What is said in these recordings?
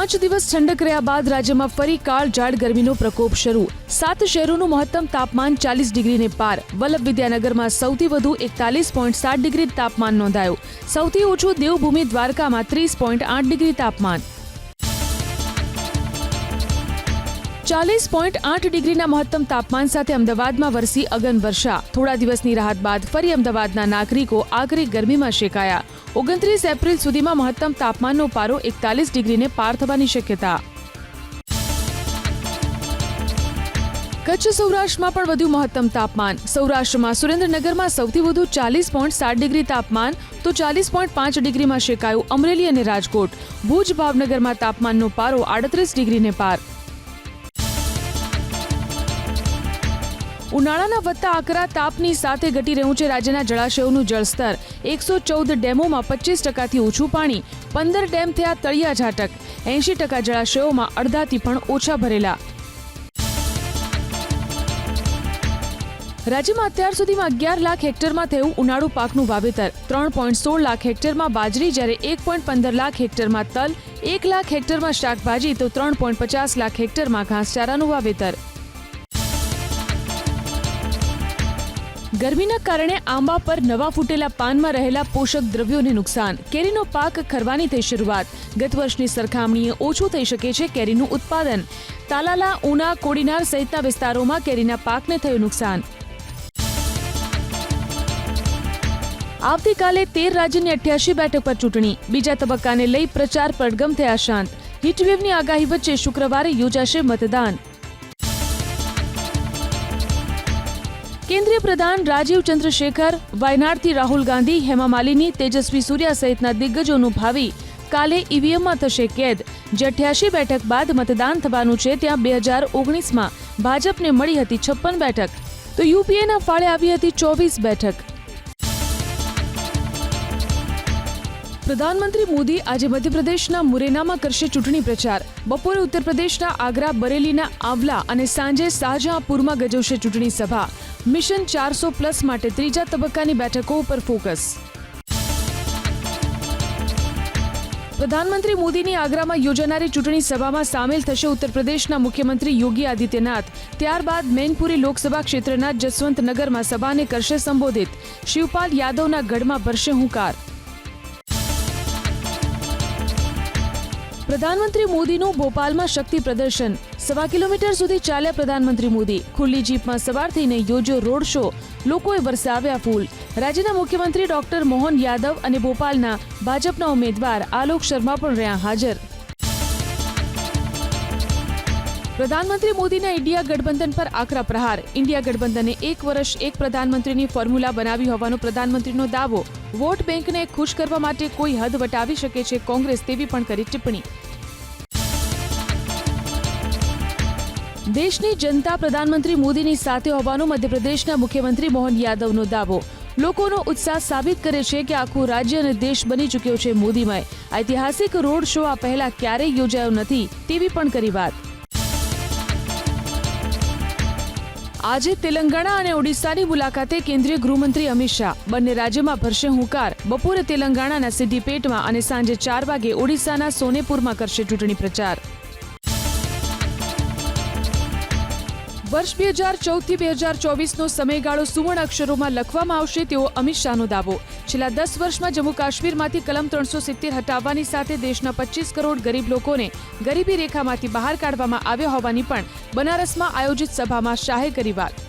પાંચ દિવસ ઠંડક રહ્યા બાદ રાજ્યમાં ફરી કાળ જાડ ગરમીનો પ્રકોપ શરૂ. સાત શહેરોનું મહત્તમ તાપમાન ચાલીસ ડિગ્રીને પાર. વલ્લભ વિદ્યાનગરમાં સૌથી વધુ એકતાલીસ પોઈન્ટ સાત ડિગ્રી તાપમાન નોંધાયું. સૌથી ઓછું દેવભૂમિ દ્વારકામાં ત્રીસ પોઈન્ટ આઠ ડિગ્રી તાપમાન. ચાલીસ પોઈન્ટ આઠ ડિગ્રીના મહત્તમ તાપમાન સાથે અમદાવાદમાં વરસી અગન વર્ષા. થોડા દિવસની રાહત બાદ ફરી અમદાવાદના નાગરિકો આકરી ગરમીમાં શેકાયા. ઓગણત્રીસ એપ્રિલ સુધીમાં મહત્તમ તાપમાનનો પારો એકતાલીસ ડિગ્રીને પાર થવાની શક્યતા. કચ્છ સૌરાષ્ટ્રમાં પણ વધુ મહત્તમ તાપમાન. સૌરાષ્ટ્રમાં સુરેન્દ્રનગરમાં સૌથી વધુ ચાલીસ પોઈન્ટ સાત ડિગ્રી તાપમાન તો ચાલીસ પોઈન્ટ પાંચ ડિગ્રીમાં શેકાયું અમરેલી અને રાજકોટ. ભુજ ભાવનગરમાં તાપમાનનો પારો આડત્રીસ ડિગ્રીને પાર. ઉનાળાના વધતા આકરા તાપની સાથે ઘટી રહ્યું છે રાજ્યના જળાશયોનું જળસ્તર. એકસો ચૌદ ડેમોમાં પચીસ ટકાથી ઓછું પાણી, પંદર ડેમ થયા તળિયા ઝાટક. એંશી ટકા જળાશયોમાં અડધાથી પણ ઓછા ભરેલા. રાજ્યમાં અત્યાર સુધીમાં અગિયાર લાખ હેક્ટરમાં થયું ઉનાળુ પાકનું વાવેતર. ત્રણ પોઈન્ટ સોળ લાખ હેક્ટરમાં બાજરી, જ્યારે એક પોઈન્ટ પંદર લાખ હેક્ટરમાં તલ, એક લાખ હેક્ટરમાં શાકભાજી, તો ત્રણ પોઈન્ટ પચાસ લાખ હેક્ટરમાં ઘાસચારાનું વાવેતર. ગરમીના કારણે આંબા પર નવા ફૂટેલા પાનમાં રહેલા પોષક દ્રવ્યોને નુકસાન. કેરીનો પાક ખરવાની થઈ શરૂઆત. ગત વર્ષની સરખામણીએ ઓછું થઈ શકે છે કેરીનું ઉત્પાદન. તાલાલા, ઉના, કોડીનાર સહિતના વિસ્તારોમાં કેરીના પાકને થયું નુકસાન. આવતીકાલે તેર રાજ્યની અઠ્યાસી બેઠક પર ચૂંટણી. બીજા તબક્કાને લઈ પ્રચાર પડગમ થયા શાંત. હીટવેવની આગાહી વચ્ચે શુક્રવારે યોજાશે મતદાન. કેન્દ્રીય પ્રધાન રાજીવ ચંદ્રશેખર, વાયનાડથી રાહુલ ગાંધી, હેમા માલિની, તેજસ્વી સૂર્યા સહિતના દિગ્ગજોનું ભાવિ. કાલે ઈવીએમમાં થશે કેદ. જે અઠ્યાસી બેઠક બાદ મતદાન થવાનું છે, ત્યાં બે હજાર ઓગણીસમાં ભાજપને મળી હતી છપ્પન બેઠક. તો યુપીએના ફાળે આવી હતી ચોવીસ બેઠક. પ્રધાનમંત્રી મોદી આજે મધ્યપ્રદેશના મુરેનામાં કરશે ચૂંટણી પ્રચાર. બપોરે ઉત્તર પ્રદેશના આગ્રા, બરેલીના આંવલા અને સાંજે શાહજહાંપુરમાં ગજવશે ચૂંટણી સભા. મિશન ચારસો પ્લસ માટે ત્રીજા તબક્કાની બેઠકો ઉપર ફોકસ. પ્રધાનમંત્રી મોદીની આગ્રામાં યોજાનારી ચૂંટણી સભામાં સામેલ થશે ઉત્તર પ્રદેશના મુખ્યમંત્રી યોગી આદિત્યનાથ. ત્યારબાદ મેનપુરી લોકસભા ક્ષેત્રના જસવંતનગરમાં સભાને કરશે સંબોધિત. શિવપાલ યાદવના ગઢમાં ભરશે હુંકાર. પ્રધાનમંત્રી મોદીનું ભોપાલમાં શક્તિ પ્રદર્શન. સવા કિલોમીટર સુધી ચાલ્યા પ્રધાનમંત્રી મોદી. ખુલ્લી જીપમાં સવાર થઈને યોજ્યો રોડ શો. લોકોએ વરસાવ્યા ફૂલ. રાજ્યના મુખ્યમંત્રી ડોક્ટર મોહન યાદવ અને ભોપાલના ભાજપના ઉમેદવાર આલોક શર્મા પણ રહ્યા હાજર. પ્રધાનમંત્રી મોદીના ઇન્ડિયા ગઠબંધન પર આકરા પ્રહાર. ઇન્ડિયા ગઠબંધને એક વર્ષ એક પ્રધાનમંત્રીની ફોર્મ્યુલા બનાવી હોવાનો પ્રધાનમંત્રીનો દાવો. વોટ બેંકને ખુશ કરવા માટે કોઈ હદ વટાવી શકે છે કોંગ્રેસ તેવી પણ કરી ટિપ્પણી. દેશની જનતા પ્રધાનમંત્રી મોદીની સાથે હોવાનો મધ્યપ્રદેશના મુખ્યમંત્રી મોહન યાદવનો દાવો. લોકોનો ઉત્સાહ સાબિત કરે છે કે આખું રાજ્ય અને દેશ બની ચૂક્યો છે મોદીમય. ઐતિહાસિક રોડ શો આ પહેલા ક્યારેય યોજાયો નથી તેવી પણ કરી વાત. આજે તેલંગાણા અને ઓડિશાની મુલાકાતે કેન્દ્રીય ગૃહમંત્રી અમિત શાહ. બંને રાજ્યમાં ભરશે હુંકાર. બપોરે તેલંગાણાના સિદ્ધિપેટમાં અને સાંજે ચાર વાગે ઓડિશાના સોનેપુરમાં કરશે ચૂંટણી પ્રચાર. વર્ષ બે હજાર ચૌદથી બે હજાર ચોવીસનો સમયગાળો સુવર્ણ અક્ષરોમાં લખવામાં આવશે તેવો અમિત શાહનો દાવો. છેલ્લા દસ વર્ષમાં જમ્મુ કાશ્મીરમાંથી કલમ ત્રણસો સિત્તેર હટાવવાની સાથે દેશના પચીસ કરોડ ગરીબ લોકોને ગરીબી રેખામાંથી બહાર કાઢવામાં આવ્યા હોવાની પણ બનારસમાં આયોજિત સભામાં શાહે કરી વાત.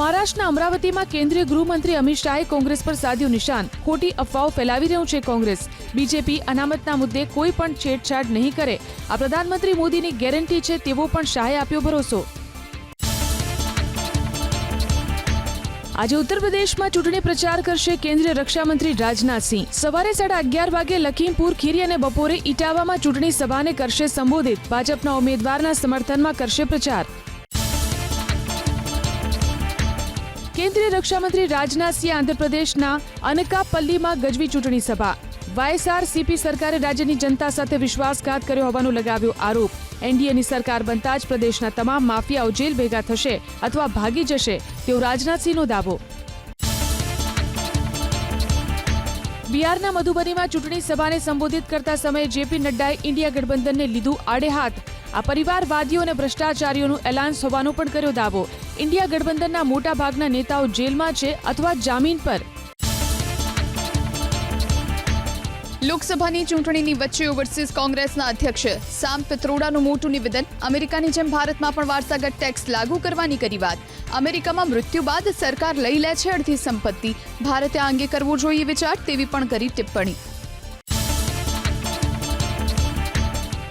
મહારાષ્ટ્રના અમરાવતીમાં કેન્દ્રીય ગૃહમંત્રી અમિત શાહે કોંગ્રેસ પર સાધ્યું નિશાન. ખોટી અફવાઓ ફેલાવી રહ્યું છે કોંગ્રેસ. બીજેપી અનામતના મુદ્દે કોઈ પણ છેડછાડ નહીં કરે. આ પ્રધાનમંત્રી મોદીની ગેરંટી છે તેવો પણ શાહે આપ્યો ભરોસો. આજે ઉત્તર પ્રદેશમાં ચૂંટણી પ્રચાર કરશે કેન્દ્રીય રક્ષામંત્રી રાજનાથસિંહ સવારે સાડા અગિયાર વાગે લખીમપુર, ખીરી અને બપોરે ઇટાવામાં ચૂંટણી સભાને કરશે સંબોધિત. ભાજપના ઉમેદવારના સમર્થનમાં કરશે પ્રચાર. કેન્દ્રીય રક્ષામંત્રી રાજનાથસિંહ આંધ્રપ્રદેશના અનકાપલ્લીમાં ગજવી ચૂંટણી સભા. વાયએસઆરસીપી સરકારે રાજ્યની જનતા સાથે વિશ્વાસઘાત કર્યો હોવાનો લગાવ્યો આરોપ. એનડીએની સરકાર બનતા જ પ્રદેશના તમામ માફિયાઓ જેલ ભેગા થશે અથવા ભાગી જશે તેવો રાજનાથસિંહનો દાવો. બિહારના મધુબનીમાં ચૂંટણી સભાને સંબોધિત કરતા સમયે જેપી નડ્ડાએ ઇન્ડિયા ગઠબંધનને લીધું આડેહાથ આ પરિવારવાદીઓ અને ભ્રષ્ટાચારીઓનું એલાન્સ હોવાનો પણ કર્યો દાવો. ઇન્ડિયા ગઠબંધનના મોટા ભાગના નેતાઓ જેલમાં છે અથવા જામીન પર. લોકસભાની ચૂંટણીની વચ્ચે ઓવરસીઝ કોંગ્રેસના અધ્યક્ષ સામ પિત્રોડાનું મોટું નિવેદન, અમેરિકાની જેમ ભારતમાં પણ વારસાગત ટેક્સ લાગુ કરવાની કરી વાત. અમેરિકામાં મૃત્યુ બાદ સરકાર લઈ લે છે અડધી સંપત્તિ. ભારતે આ અંગે કરવો જોઈએ વિચાર તેવી પણ કરી ટિપ્પણી.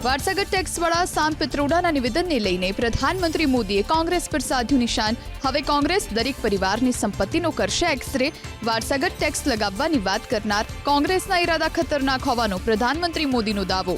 વારસાગત ટેક્સવાળા સામ પિત્રોડાના નિવેદનને લઈને પ્રધાનમંત્રી મોદીએ કોંગ્રેસ પર સાધ્યું નિશાન. હવે કોંગ્રેસ દરેક પરિવારની સંપત્તિનો કરશે એક્સરે વારસાગત ટેક્સ લગાવવાની વાત કરનાર કોંગ્રેસના ઈરાદા ખતરનાક હોવાનો પ્રધાનમંત્રી મોદીનો દાવો.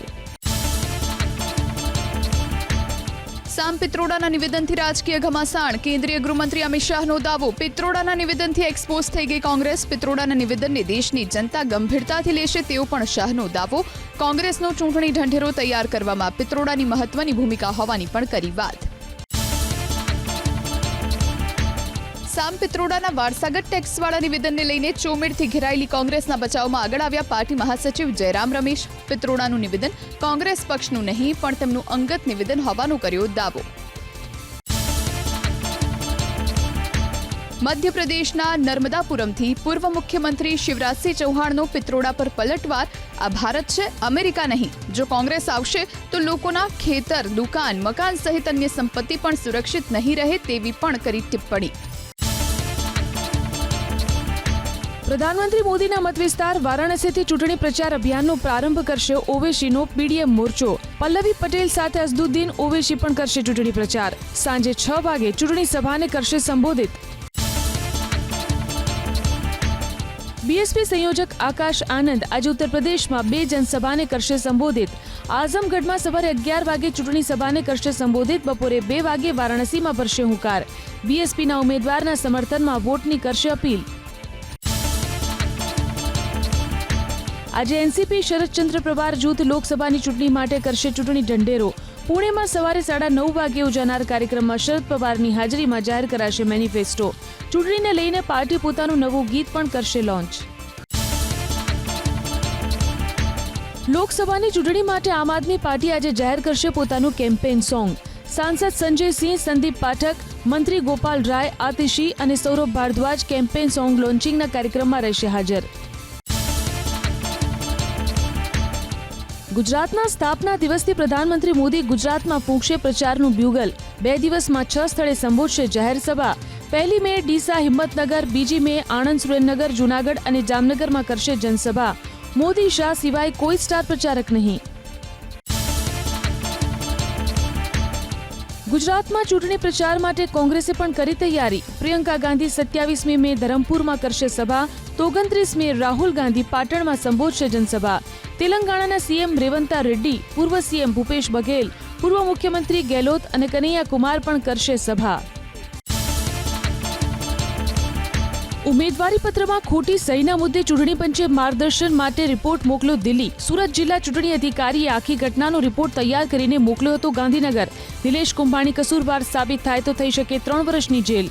સામ પિત્રોડાના નિવેદનથી રાજકીય ઘમાસાણ. કેન્દ્રીય ગૃહમંત્રી અમિત શાહનો દાવો. પિત્રોડાના નિવેદનથી એક્સપોઝ થઈ ગઈ કોંગ્રેસ. પિત્રોડાના નિવેદનને દેશની જનતા ગંભીરતાથી લેશે તેવો પણ શાહનો દાવો. કોંગ્રેસનો ચૂંટણી ઢંઢેરો તૈયાર કરવામાં પિત્રોડાની મહત્વની ભૂમિકા હોવાની પણ કરી વાત. સામ પિત્રોડાના વારસાગત ટેક્સવાળા નિવેદનને લઈને ચોમેડથી ઘેરાયેલી કોંગ્રેસના બચાવમાં આગળ આવ્યા પાર્ટી મહાસચિવ જયરામ રમેશ. પિત્રોડાનું નિવેદન કોંગ્રેસ પક્ષનું નહીં, પણ તેમનું અંગત નિવેદન હોવાનો કર્યો દાવો. મધ્યપ્રદેશના નર્મદાપુરમથી પૂર્વ મુખ્યમંત્રી શિવરાજસિંહ ચૌહાણનો પિત્રોડા પર પલટવાર, આ ભારત છે, અમેરિકા નહીં. જો કોંગ્રેસ આવશે, તો લોકોના ખેતર, દુકાન, મકાન સહિત અન્ય સંપત્તિ પણ સુરક્ષિત નહીં રહે તેવી પણ કરી ટિપ્પણી. પ્રધાનમંત્રી મોદીના મતવિસ્તાર વારાણસીથી ચૂંટણી પ્રચાર અભિયાનનો પ્રારંભ કરશે ઓવેશીનો પીડીએમ મોરચો. પલ્લવી પટેલ સાથે અઝદુદ્દીન ઓવેશી પણ કરશે ચૂંટણી પ્રચાર. સાંજે છ વાગે ચૂંટણી સભાને કરશે સંબોધિત. બીએસપી સંયોજક આકાશ આનંદ આજે ઉત્તર પ્રદેશમાં બે જનસભાને કરશે સંબોધિત. આઝમગઢમાં સવારે અગિયાર વાગે ચૂંટણી સભાને કરશે સંબોધિત. બપોરે બે વાગે વારાણસીમાં ભરશે હુંકાર. બીએસપીના ઉમેદવારના સમર્થનમાં વોટની કરશે અપીલ. આજે એનસીપી શરદચંદ્ર પ્રવાર જૂથ લોકસભાની ચૂંટણી માટે કરશે ચૂંટણી ઢંઢેરો. પુણેમાં સવારે સાડા નવ વાગે યોજાનાર કાર્યક્રમમાં શરદ પવારની હાજરીમાં જાહેર કરાશે મેનિફેસ્ટો. ચૂંટણીને લઈને પાર્ટી પોતાનું નવું ગીત પણ કરશે લોન્ચ. લોકસભાની ચૂંટણી માટે આમ આદમી પાર્ટી આજે જાહેર કરશે પોતાનું કેમ્પેન સોંગ. સાંસદ સંજય સિંહ, સંદીપ પાઠક, મંત્રી ગોપાલ રાય, આતિશી અને સૌરભ ભારદ્વાજ કેમ્પેન સોંગ લોન્ચિંગના કાર્યક્રમમાં રહેશે હાજર. ગુજરાતના સ્થાપના દિવસથી પ્રધાનમંત્રી મોદી ગુજરાતમાં ફૂંકશે પ્રચારનું બ્યુગલ બે દિવસમાં છ સ્થળે સંબોધશે જાહેર સભા. પહેલી મે ડીસા હિંમતનગર, બીજી મે આણંદ સુરેન્દ્રનગર, જૂનાગઢ અને જામનગરમાં કરશે જનસભા. મોદી શાહ સિવાય કોઈ સ્ટાર પ્રચારક નહીં. ગુજરાતમાં ચૂંટણી પ્રચાર માટે કોંગ્રેસે પણ કરી તૈયારી. પ્રિયંકા ગાંધી સત્યાવીસમી મે ધરમપુરમાં કરશે સભા. તો ઓગણત્રીસ મે રાહુલ ગાંધી પાટણમાં સંબોધશે જનસભા. તેલંગાણાના સીએમ રેવંતા રેડ્ડી, પૂર્વ સીએમ ભૂપેશ બઘેલ, પૂર્વ મુખ્યમંત્રી ગેહલોત અને કનૈયા કુમાર પણ કરશે સભા. ઉમેદવારી પત્રમાં ખોટી સહીના મુદ્દે ચૂંટણી પંચે માર્ગદર્શન માટે રિપોર્ટ મોકલ્યો દિલ્હી. સુરત જિલ્લા ચૂંટણી અધિકારીએ આખી ઘટનાનો રિપોર્ટ તૈયાર કરીને મોકલ્યો હતો ગાંધીનગર. નિલેશ કુંભાણી કસૂરવાર સાબિત થાય તો થઈ શકે ત્રણ વર્ષની જેલ.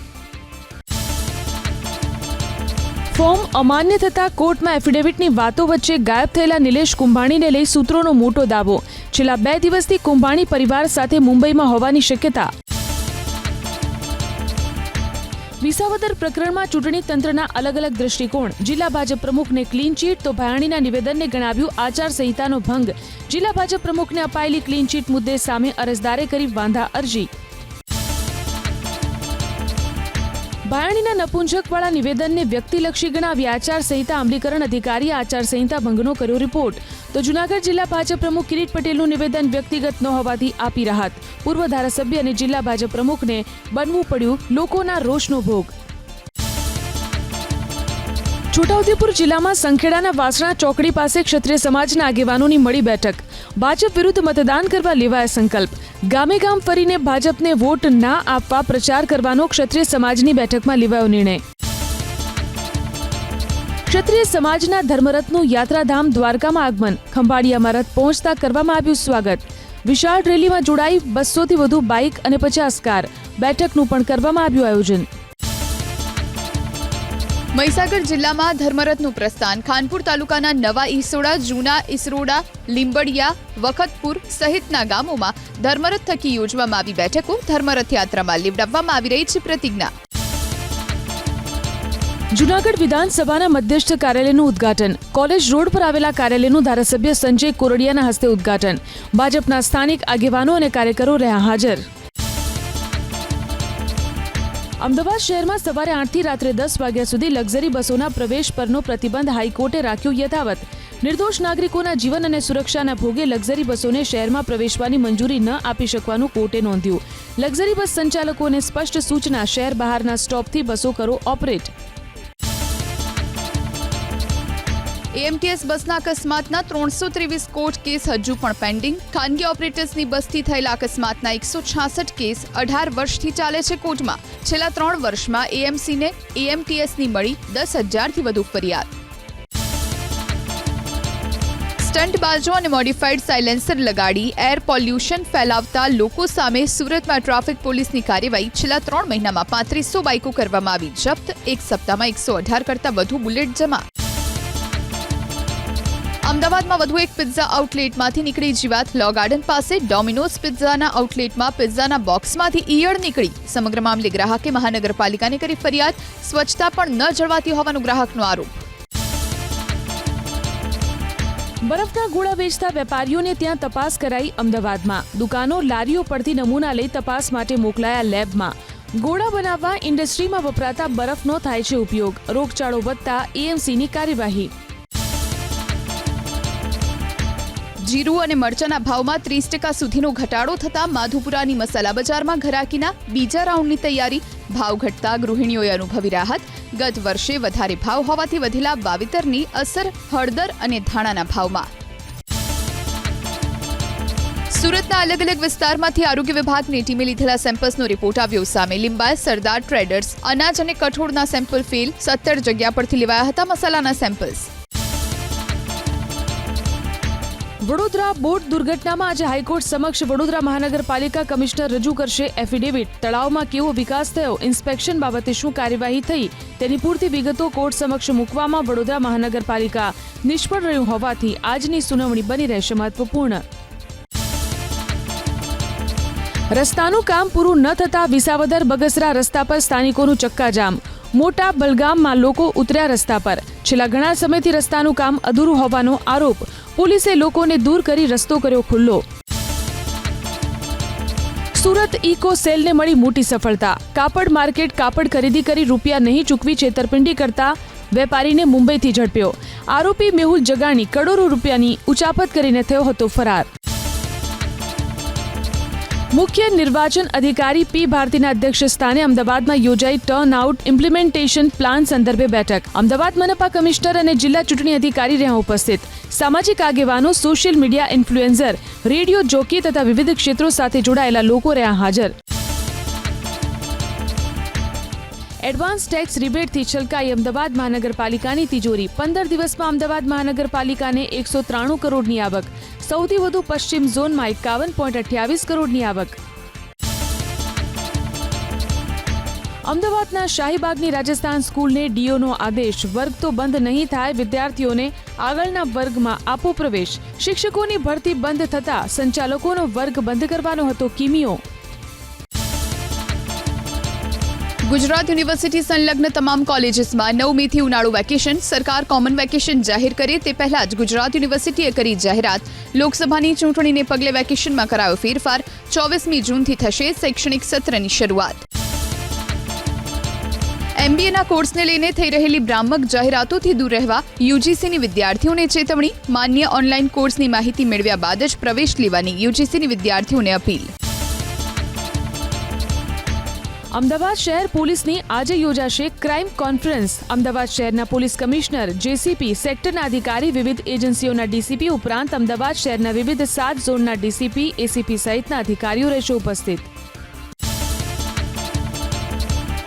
ફોર્મ અમાન્ય થતા કોર્ટમાં એફિડેવિટની વાતો વચ્ચે ગાયબ થયેલા નિલેશ કુંભાણીને લઈ સૂત્રોનો મોટો દાવો. છેલ્લા બે દિવસથી કુંભાણી પરિવાર સાથે મુંબઈમાં હોવાની શક્યતા વિસાવદર પ્રકરણમાં ચૂંટણી તંત્રના અલગ અલગ દ્રષ્ટિકોણ. જિલ્લા ભાજપ પ્રમુખને ક્લીન ચીટ તો ભાયાણીના નિવેદનને ગણાવ્યું આચાર સંહિતાનો ભંગ. જિલ્લા ભાજપ પ્રમુખને અપાયેલી ક્લીન ચીટ મુદ્દે સામે અરજદારે કરી વાંધા અરજી. ભાયાણીના નપુંજકવાળા નિવેદનને વ્યક્તિલક્ષી ગણાવી આચારસંહિતા અમલીકરણ અધિકારીએ આચાર સંહિતા ભંગનો કર્યો રિપોર્ટ. તો જૂનાગઢ જિલ્લા ભાજપ પ્રમુખ કિરીટ પટેલનું નિવેદન વ્યક્તિગત ન હોવાથી આપી રાહત. પૂર્વ ધારાસભ્ય અને જિલ્લા ભાજપ પ્રમુખને બનવું પડ્યું લોકોના રોષનો ભોગ. છોટાઉદેપુર જિલ્લામાં સંખેડાના વાસણા ચોકડી પાસે ક્ષત્રિય સમાજના આગેવાનોની મળી બેઠક. ભાજપ વિરુદ્ધ મતદાન કરવા લેવાયા સંકલ્પ. ગામે ગામ ફરીને ભાજપને વોટ ના આપવા પ્રચાર કરવાનો ક્ષત્રિય સમાજની બેઠકમાં લેવાયો નિર્ણય. ક્ષત્રિય સમાજના ધર્મરથનું યાત્રાધામ દ્વારકામાં આગમન. ખંભાળિયામાં રથ પહોંચતા કરવામાં આવ્યું સ્વાગત. વિશાળ રેલીમાં જોડાઈ બસોથી વધુ બાઇક અને પચાસ કાર. બેઠકનું પણ કરવામાં આવ્યું આયોજન. મહીસાગર જિલ્લામાં ધર્મરથનું પ્રસ્થાન. ખાનપુર તાલુકાના નવા ઈસોડા, જૂના ઈસરોડા, લીંબડિયા, વખતપુર સહિતના ગામોમાં ધર્મરથ થકી યોજવામાં આવી બેઠકો ધર્મરથ યાત્રામાં લીવડાવવામાં આવી રહી છે પ્રતિજ્ઞા. જૂનાગઢ વિધાનસભાના મધ્યસ્થ કાર્યાલયનું ઉદઘાટન. કોલેજ રોડ પર આવેલા કાર્યાલયનું ધારાસભ્ય સંજય કોરડિયાના હસ્તે ઉદ્ઘાટન. ભાજપના સ્થાનિક આગેવાનો અને કાર્યકરો રહ્યા હાજર. અમદાવાદ શહેરમાં સવારે આઠથી રાત્રે દસ વાગ્યા સુધી લક્ઝરી બસોના પ્રવેશ પરનો પ્રતિબંધ હાઈકોર્ટે રાખ્યો યથાવત. નિર્દોષ નાગરિકોના જીવન અને સુરક્ષાના ભોગે લક્ઝરી બસોને શહેરમાં પ્રવેશવાની મંજૂરી ન આપી શકવાનું કોર્ટે નોંધ્યું. લક્ઝરી બસ સંચાલકોને સ્પષ્ટ સૂચના શહેર બહારના સ્ટોપથી બસો કરો ઓપરેટ. એએમટીએસ બસના અકસ્માતના ત્રણસો ત્રેવીસ કોર્ટ કેસ હજુ પણ પેન્ડિંગ. ખાનગી ઓપરેટર્સની બસથી થયેલા અકસ્માતના એકસો છાસઠ કેસ અઢાર વર્ષથી ચાલે છે કોર્ટમાં. છેલ્લા ત્રણ વર્ષમાં એએમસીને એએમટીએસની મળી દસ હજારથી વધુ ફરિયાદ. સ્ટન્ટ બાજો અને મોડિફાઈડ સાયલેન્સર લગાડી એર પોલ્યુશન ફેલાવતા લોકો સામે સુરતમાં ટ્રાફિક પોલીસની કાર્યવાહી છેલ્લા ત્રણ મહિનામાં પાંત્રીસો બાઇકો કરવામાં આવી. જપ્ત એક સપ્તાહમાં એકસો અઢાર કરતાં વધુ બુલેટ જમા. અમદાવાદમાં વધુ એક પિઝા આઉટલેટમાંથી નીકળી જીવાત લો ગાર્ડન પાસે ડોમિનોઝ પિઝાના આઉટલેટમાં પિઝાના બોક્સમાંથી ઈયળ નીકળી. સમગ્ર મામલે ગ્રાહકે મહાનગરપાલિકાને કરી ફરિયાદ. સ્વચ્છતા પણ ન જળવાતી હોવાનો ગ્રાહકનો આરોપ. બરફના ગોળા વેચતા વેપારીઓને ત્યાં તપાસ કરાઈ અમદાવાદમાં. દુકાનો લારીઓ પરથી નમૂના લઈ તપાસ માટે મોકલાયા લેબમાં. ગોળા બનાવવા ઇન્ડસ્ટ્રીમાં વપરાતા બરફનો થાય છે ઉપયોગ. રોગચાળો વધતા એએમસીની કાર્યવાહી. જીરું અને મરચાના ભાવમાં ત્રીસ ટકા સુધીનો ઘટાડો થતાં માધુપુરાની મસાલા બજારમાં ઘરાકીના બીજા રાઉન્ડની તૈયારી ભાવ ઘટતા ગૃહિણીઓએ અનુભવી રાહત. ગત વર્ષે વધારે ભાવ હોવાથી વધેલા વાવેતરની અસર હળદર અને ધાણાના ભાવમાં. સુરતના અલગ અલગ વિસ્તારમાંથી આરોગ્ય વિભાગની ટીમે લીધેલા સેમ્પલ્સનો રિપોર્ટ આવ્યો. સામે લિંબાયત સરદાર ટ્રેડર્સ, અનાજ અને કઠોળના સેમ્પલ ફેલ. સત્તર જગ્યા પરથી લેવાયા હતા મસાલાના સેમ્પલ્સ. વડોદરા બોટ દુર્ઘટનામાં આજે હાઈકોર્ટ સમક્ષ વડોદરા મહાનગરપાલિકા કમિશનર રજૂ કરશે એફિડેવિટ. તળાવમાં કેવો વિકાસ થયો, ઇન્સ્પેક્શન બાબતે શું કાર્યવાહી થઈ, તેની પૂરતી વિગતો કોર્ટ સમક્ષ મૂકવામાં વડોદરા મહાનગરપાલિકા નિષ્ફળ રહ્યું હોવાથી આજની સુનાવણી બની રહેશે મહત્વપૂર્ણ. રસ્તાનું કામ પૂરું ન થતા વિસાવદર બગસરા રસ્તા પર સ્થાનિકોનું ચક્કાજામ. મોટા બલગામમાં લોકો ઉતર્યા રસ્તા પર. છેલ્લા ઘણા સમયથી રસ્તાનું કામ અધૂરું હોવાનો આરોપ. પોલીસે લોકોને દૂર કરી રસ્તો કર્યો ખુલ્લો. સુરત ઇકો સેલને મળી મોટી સફળતા. કાપડ માર્કેટ કાપડ ખરીદી કરી રૂપિયા નહીં ચૂકવી છેતરપિંડી કરતા વેપારીને મુંબઈથી ઝડપ્યો. આરોપી મેહુલ જગાણી કરોડો રૂપિયાની ઉચાપત કરીને થયો હતો ફરાર. મુખ્ય નિર્વાચન અધિકારી પી ભારતીના અધ્યક્ષ સ્થાને અમદાવાદમાં યોજાઈ ટર્ન આઉટ ઇમ્પ્લિમેન્ટેશન પ્લાન સંદર્ભે બેઠક. અમદાવાદ મનપા કમિશનર અને જિલ્લા ચૂંટણી અધિકારી રહ્યા ઉપસ્થિત. સામાજિક આગેવાનો social media influencer radio jockey તથા વિવિધ ક્ષેત્રો સાથે જોડાયેલા લોકો રહ્યા હાજર. એડવાન્સ ટેક્સ રિબેટથી છલકાઈ અમદાવાદ મહાનગરપાલિકાની તિજોરી. પંદર દિવસમાં અમદાવાદ મહાનગરપાલિકાને એકસો ત્રાણું કરોડની આવક. સૌથી વધુ પશ્ચિમ ઝોનમાં એકાવન પોઈન્ટ અઠ્યાવીસ કરોડની આવક. અમદાવાદના શાહીબાગની રાજસ્થાન સ્કૂલને ડીઓનો આદેશ. વર્ગ તો બંધ નહીં થાય, વિદ્યાર્થીઓને આગળના વર્ગમાં આપો પ્રવેશ. શિક્ષકોની ભરતી બંધ થતા સંચાલકોનો વર્ગ બંધ કરવાનો હતો કિમિયો. ગુજરાત યુનિવર્સિટી સંલગ્ન તમામ કોલેજીસમાં નવ મેથી ઉનાળુ વેકેશન સરકાર કોમન વેકેશન જાહેર કરે તે પહેલા જ ગુજરાત યુનિવર્સિટીએ કરી જાહેરાત. લોકસભાની ચૂંટણીને પગલે વેકેશનમાં કરાયો ફેરફાર. ચોવીસમી જૂનથી થશે શૈક્ષણિક સત્રની શરૂઆત. એમબીએના કોર્સને લઈને થઈ રહેલી ભ્રામક જાહેરાતોથી દૂર રહેવા યુજીસીની વિદ્યાર્થીઓને ચેતવણી, માન્ય ઓનલાઈન કોર્સની માહિતી મેળવ્યા બાદ જ પ્રવેશ લેવાની યુજીસીની વિદ્યાર્થીઓને અપીલ. અમદાવાદ શહેર પોલીસની આજે યોજાશે ક્રાઇમ કોન્ફરન્સ. અમદાવાદ શહેરના પોલીસ કમિશનર જેસીપી સેક્ટરના અધિકારી, વિવિધ એજન્સીઓના ડીસીપી ઉપરાંત અમદાવાદ શહેરના વિવિધ સાત ઝોનના ડીસીપી એસીપી સહિતના અધિકારીઓ રહેશે ઉપસ્થિત.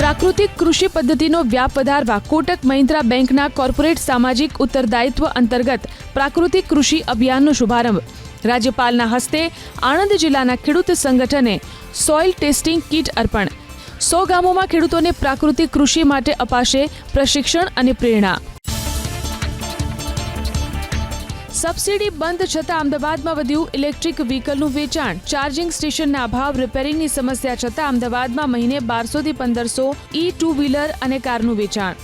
પ્રાકૃતિક કૃષિ પદ્ધતિનો વ્યાપ વધારવા કોટક મહિન્દ્રા બેંકના કોર્પોરેટ સામાજિક ઉત્તરદાયિત્વ અંતર્ગત પ્રાકૃતિક કૃષિ અભિયાનનો શુભારંભ. રાજ્યપાલના હસ્તે આણંદ જિલ્લાના ખેડૂત સંગઠને સોઇલ ટેસ્ટિંગ કીટ અર્પણ. સો ગામોમાં ખેડૂતોને પ્રાકૃતિક કૃષિ માટે અપાશે પ્રશિક્ષણ અને પ્રેરણા. સબસિડી બંધ છતાં અમદાવાદમાં વધ્યું ઇલેક્ટ્રિક વ્હીકલનું વેચાણ. ચાર્જિંગ સ્ટેશનના અભાવ, રિપેરિંગની સમસ્યા છતાં અમદાવાદમાં મહિને બારસોથી પંદરસો ઈ ટુ વ્હીલર અને કારનું વેચાણ.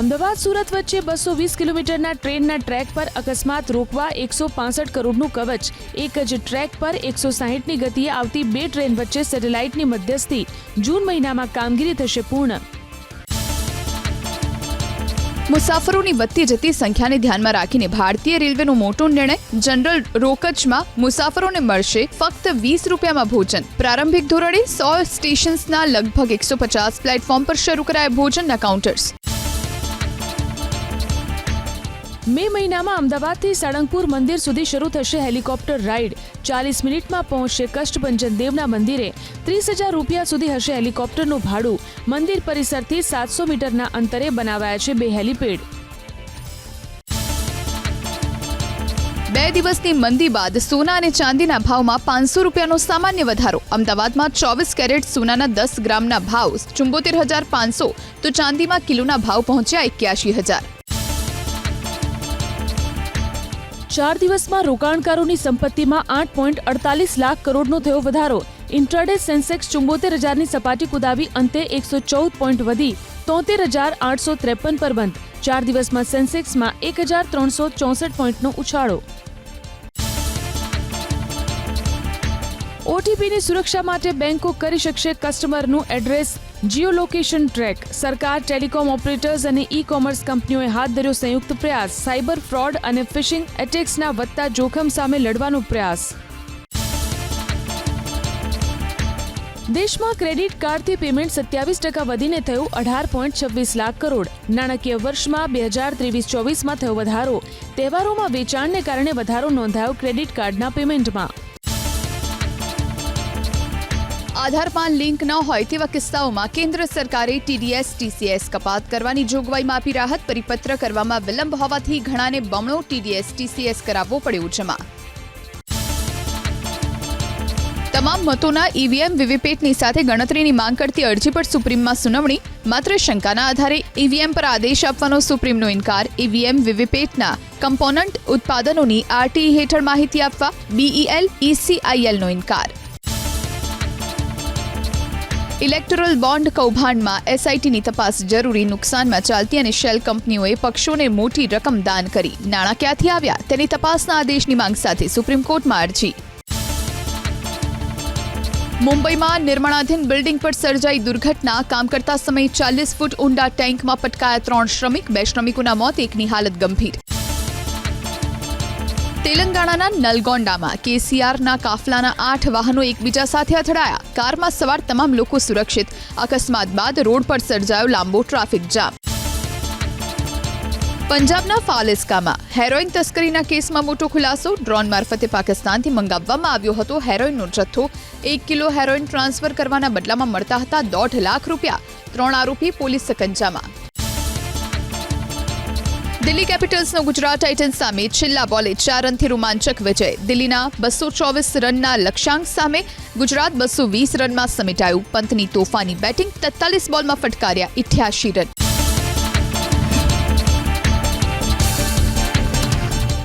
અમદાવાદ સુરત વચ્ચે બસો વીસ કિલોમીટરના ટ્રેનના ટ્રેક પર અકસ્માત રોકવા એકસો પાસઠ કરોડનું કવચ. એક જ ટ્રેક પર એકસો સાહીઠની ગતિએ આવતી બે ટ્રેન વચ્ચે સેટેલાઇટની મધ્યસ્થી જૂન મહિનામાં કામગીરી થશે પૂર્ણ. મુસાફરોની વધતી જતી સંખ્યાને ધ્યાનમાં રાખીને ભારતીય રેલવેનો મોટો નિર્ણય જનરલ રોકચમાં મુસાફરોને મળશે ફક્ત વીસ રૂપિયામાં ભોજન. પ્રારંભિક ધોરણે સો સ્ટેશન્સના લગભગ એકસો પચાસ પ્લેટફોર્મ પર શરૂ કરાયા ભોજનના કાઉન્ટર્સ મે મહિનામાં અમદાવાદથી સાળંગપુર મંદિર સુધી શરૂ થશે હેલિકોપ્ટર રાઇડ ચાલીસ મિનિટમાં પહોંચશે કષ્ટભંજન દેવના મંદિરે. ત્રીસ હજાર રૂપિયા સુધી હશે હેલિકોપ્ટરનું ભાડું. મંદિર પરિસરથી સાતસો મીટરના અંતરે બનાવાયા છે બે હેલિપેડ. બે દિવસની મંદી બાદ સોના અને ચાંદીના ભાવમાં પાંચસો રૂપિયાનો સામાન્ય વધારો. અમદાવાદમાં ચોવીસ કેરેટ સોનાના દસ ગ્રામના ભાવ ચુંબોતેર હજાર પાંચસો, તો ચાંદીમાં કિલોના ભાવ પહોંચ્યા એક્યાસી હજાર. ચાર દિવસમાં રોકાણકારોની સંપત્તિમાં આઠ પોઈન્ટ અડતાલીસ લાખ કરોડનો થયો વધારો. ઇન્ટ્રાડે સેન્સેક્સ ચુંબોતેર હજારની સપાટી કુદાવી અંતે એકસો ચૌદ પોઈન્ટ વધી. તોતેર હજાર આઠસો ત્રેપન પર બંધ. ચાર દિવસમાં સેન્સેક્સમાં એક હજાર ત્રણસો ચોસઠ પોઈન્ટનો ઉછાળો. ઓટીપીની સુરક્ષા માટે બેંકો કરી શકશે કસ્ટમરનું એડ્રેસ. જીઓ લોકેશન ટ્રેક સરકાર ટેલિકોમ ઓપરેટર્સ અને ઈ કોમર્સ કંપનીઓએ હાથ ધર્યો સંયુક્ત પ્રયાસ. સાયબર ફ્રોડ અને ફિશિંગ એટેક્સના વધતા જોખમ સામે લડવાનો પ્રયાસ. દેશમાં ક્રેડિટ કાર્ડથી પેમેન્ટ સત્યાવીસ ટકા વધીને થયું અઢાર પોઈન્ટ છવ્વીસ લાખ કરોડ. નાણાકીય વર્ષમાં બે હજાર ત્રેવીસ ચોવીસમાં થયો વધારો. તહેવારોમાં વેચાણને કારણે વધારો નોંધાયો ક્રેડિટ કાર્ડના પેમેન્ટમાં આધાર પાન લિંક ન હોય તેવા કિસ્સાઓમાં કેન્દ્ર સરકારે ટીડીએસ, ટીસીએસ કપાત કરવાની જોગવાઈમાં આપી રાહત પરિપત્ર કરવામાં વિલંબ હોવાથી ઘણાને બમણો ટીડીએસ, ટીસીએસ કરાવવો પડ્યો જમા. તમામ મતોના ઈવીએમ વીવીપેટની સાથે ગણતરીની માંગ કરતી અરજી પર સુપ્રીમમાં સુનાવણી, માત્ર શંકાના આધારે ઈવીએમ પર આદેશ આપવાનો સુપ્રીમનો ઇનકાર, ઈવીએમ વીવીપેટના કમ્પોનન્ટ ઉત્પાદનોની આરટીઈ હેઠળ માહિતી આપવા, બીઈએલ, ઈસીઆઈએલનો ઇનકાર. ઇલેક્ટોરલ બોન્ડ કૌભાંડમાં એસઆઈટીની તપાસ જરૂરી નુકસાનમાં ચાલતી અને શેલ કંપનીઓએ પક્ષોને મોટી રકમ દાન કરી. નાણાં ક્યાંથી આવ્યા? તેની તપાસના આદેશની માંગ સાથે સુપ્રીમ કોર્ટમાં અરજી. મુંબઈમાં નિર્માણાધીન બિલ્ડિંગ પર સર્જાઈ દુર્ઘટના, કામ કરતા સમયે ચાલીસ ફૂટ ઊંડા ટેન્કમાં પટકાયા ત્રણ શ્રમિક, બે શ્રમિકોના મોત, એકની હાલત ગંભીર. તેલંગાણાના નલગોંડામાં કેસીઆરના કાફલાના આઠ વાહનો એકબીજા સાથે અથડાયા. કારમાં સવાર તમામ લોકો સુરક્ષિત. અકસ્માત બાદ રોડ પર સર્જાયો લાંબો ટ્રાફિક જામ. પંજાબના ફાલિસ્કામાં હેરોઇન તસ્કરીના કેસમાં મોટો ખુલાસો. ડ્રોન મારફતે પાકિસ્તાનથી મંગાવવામાં આવ્યો હતો હેરોઇનનો જથ્થો. એક કિલો હેરોઇન ટ્રાન્સફર કરવાના બદલામાં મળતા હતા દોઢ લાખ રૂપિયા. ત્રણ આરોપી પોલીસ સકંજામાં. દિલ્હી કેપિટલ્સનો ગુજરાત ટાઇટન્સ સામે છેલ્લા બોલે ચાર રનથી રોમાંચક વિજય. દિલ્હીના બસો ચોવીસ રનના લક્ષ્યાંક સામે ગુજરાત બસો વીસ રનમાં સમેટાયું. પંતની તોફાની બેટિંગ તેતાલીસ બોલમાં ફટકાર્યા ઇઠ્યાસી રન.